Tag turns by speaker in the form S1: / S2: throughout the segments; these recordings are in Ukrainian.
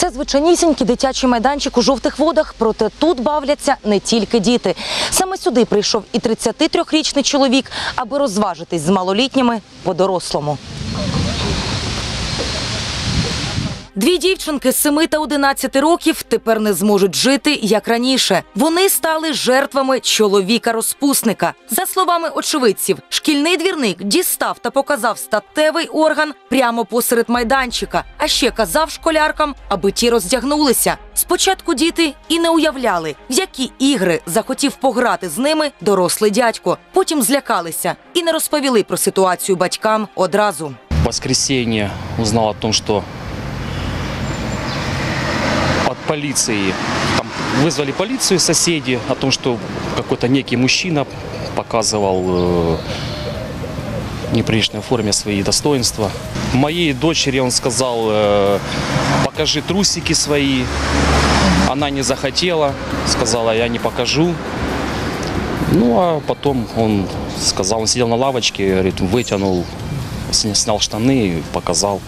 S1: Це звичайнісінький дитячий майданчик у жовтих водах, проте тут бавляться не тільки діти. Саме сюди прийшов і 33-річний чоловік, аби розважитись з малолітніми по-дорослому. Дві дівчинки з 7 та 11 років тепер не зможуть жити як раніше. Вони стали жертвами чоловіка-розпусника. За словами очевидців, шкільний двірник дістав та показав статевий орган прямо посеред майданчика, а ще казав школяркам, аби ті роздягнулися. Спочатку діти і не уявляли, в які ігри захотів пограти з ними дорослий дядько. Потім злякалися і не розповіли про ситуацію батькам одразу.
S2: В воскресенье узнал о том, что полиции, там вызвали полицию соседи, о том, что какой-то некий мужчина показывал э, в неприличной форме свои достоинства. Моей дочери он сказал, э, покажи трусики свои. Она не захотела, сказала, я не покажу. Ну, а потом он сказал, он сидел на лавочке, говорит, вытянул, снял штаны и показал,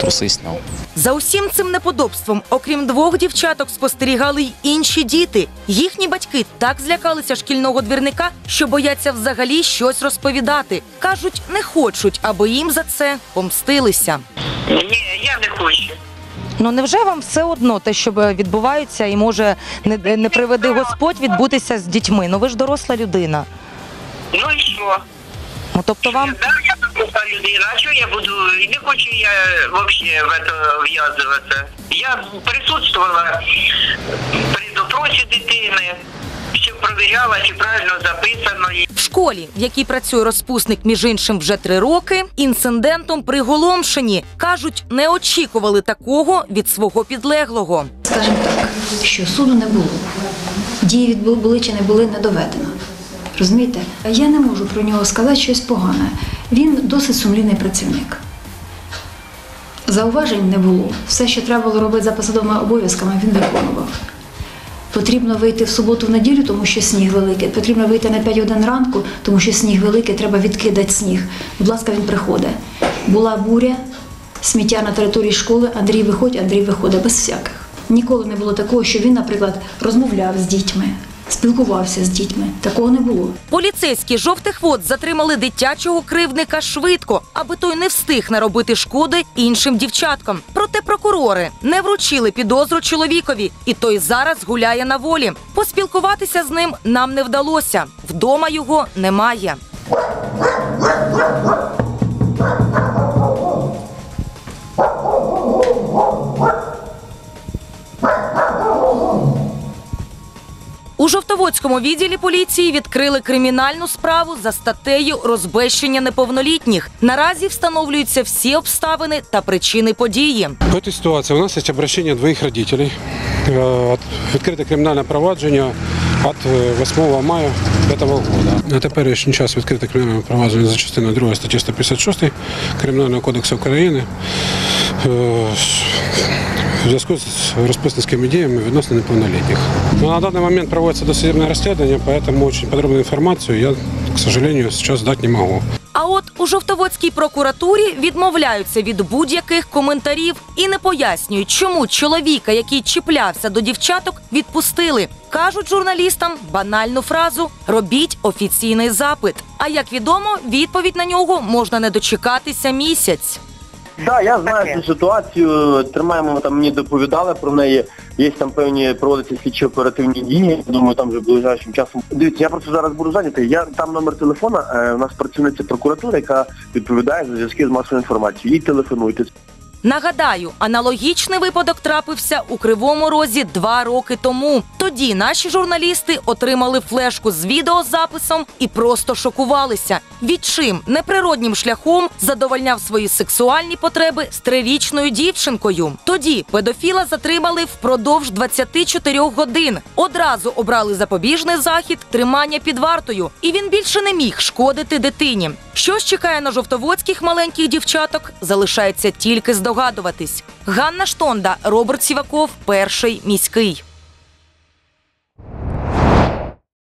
S2: трусы снял.
S1: За усім цим неподобством, окрім двох дівчаток, спостерігали й інші діти. Їхні батьки так злякалися шкільного двірника, що бояться взагалі щось розповідати. кажуть, не хочуть, аби їм за це помстилися.
S3: Ні, я не хочу.
S1: Ну невже вам все одно те, що відбувається, і може не, не приведи Господь відбутися з дітьми? Ну ви ж доросла людина.
S3: Ну і що?
S1: Ну тобто вам
S3: Я така а що я буду? І не хочу я взагалі в це вв'язуватися. Я присутствувала при допросі дитини, все провіряла, чи правильно записано.
S1: в школі, в якій працює розпусник, між іншим, вже три роки, інцидентом приголомшені. кажуть, не очікували такого від свого підлеглого.
S4: Скажімо так, що суду не було. Дії відбу- були чи не були, не доведено. Розумієте? Я не можу про нього сказати щось погане. Він досить сумлінний працівник. Зауважень не було. Все, що треба було робити за посадовими обов'язками, він виконував. Потрібно вийти в суботу в неділю, тому що сніг великий. Потрібно вийти на 5 годин ранку, тому що сніг великий, треба відкидати сніг. Будь ласка, він приходить. Була буря, сміття на території школи, Андрій виходь, Андрій виходить, без всяких. Ніколи не було такого, що він, наприклад, розмовляв з дітьми, спілкувався з дітьми. Такого не було.
S1: Поліцейські жовтих вод затримали дитячого кривдника швидко, аби той не встиг наробити шкоди іншим дівчаткам. Проте прокурори не вручили підозру чоловікові, і той зараз гуляє на волі. Поспілкуватися з ним нам не вдалося. Вдома його немає. У Жовтоводському відділі поліції відкрили кримінальну справу за статтею розбещення неповнолітніх. Наразі встановлюються всі обставини та причини події.
S5: В этой ситуации у нас есть обращение двоих родителей. Э, от- Відкрите кримінальне провадження від е, 8 мая этого года. На теперішній час відкрите кримінальне провадження за частиною 2 статті 156 Кримінального кодексу України е, в зв'язку з розписницькими діями відносно неповнолітніх. Но на даний момент проводиться досудебне розслідування, поэтому очень подробную інформацію я, к сожалению, сейчас дать не могу.
S1: А от у Жовтоводській прокуратурі відмовляються від будь-яких коментарів і не пояснюють, чому чоловіка, який чіплявся до дівчаток, відпустили. Кажуть журналістам банальну фразу Робіть офіційний запит. А як відомо, відповідь на нього можна не дочекатися місяць.
S6: Так, я знаю цю ситуацію, тримаємо там мені доповідали про неї. Є там певні проводяться слідчі оперативні дії. Думаю, там вже ближайшим часом. Дивіться, я просто зараз буду зайнятий. Я там номер телефона. Е, у нас працівниця прокуратури, яка відповідає за зв'язки з масовою інформацією. Їй телефонуйте.
S1: Нагадаю, аналогічний випадок трапився у Кривому Розі два роки тому. Тоді наші журналісти отримали флешку з відеозаписом і просто шокувалися. Відчим неприроднім шляхом задовольняв свої сексуальні потреби з трирічною дівчинкою. Тоді педофіла затримали впродовж 24 годин. Одразу обрали запобіжний захід тримання під вартою, і він більше не міг шкодити дитині. Що ж чекає на жовтоводських маленьких дівчаток, залишається тільки здогадуватись. Ганна Штонда, Роберт Сіваков, перший міський.